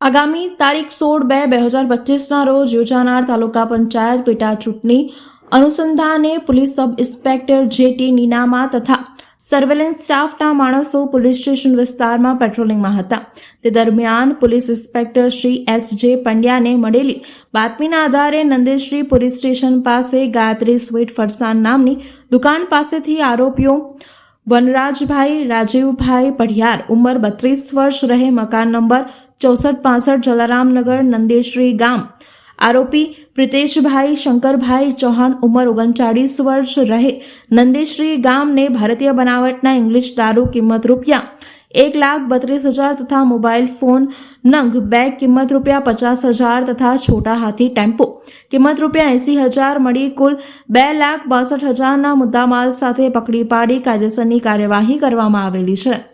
આગામી તારીખ સોળ બે બે હજાર પચીસના રોજ યોજાનાર તાલુકા પંચાયત પેટા ચૂંટણી અનુસંધાને police sub inspector JT Ninama તથા સર્વેલન્સ સ્ટાફના માણસો પોલીસ સ્ટેશન વિસ્તારમાં પેટ્રોલિંગમાં હતા. તે દરમિયાન પોલીસ ઇન્સ્પેક્ટર શ્રી એસ જે પંડ્યાને મળેલી બાતમીના આધારે નંદેશ્રી પોલીસ સ્ટેશન પાસે ગાયત્રી સ્વીટ ફરસાણ નામની દુકાન પાસેથી આરોપીઓ વનરાજભાઈ રાજીવભાઈ પઢિયાર ઉંમર બત્રીસ વર્ષ રહે મકાન નંબર ચોસઠ પાસઠ જલારામનગર નંદેશ્રી ગામ આરોપી પ્રિતેશભાઈ શંકરભાઈ ચૌહાણ ઉંમર ઓગણચાળીસ વર્ષ રહે નંદેશ્રી ગામને ભારતીય બનાવટના ઇંગ્લિશ દારૂ કિંમત રૂપિયા એક લાખ બત્રીસ હજાર તથા મોબાઈલ ફોન નંગ બેગ કિંમત રૂપિયા પચાસ હજાર તથા છોટા હાથી ટેમ્પો. કિંમત રૂપિયા એંસી હજાર મળી કુલ બે લાખ બાસઠ હજારના મુદ્દામાલ સાથે પકડી પાડી કાયદેસરની કાર્યવાહી કરવામાં આવેલી છે.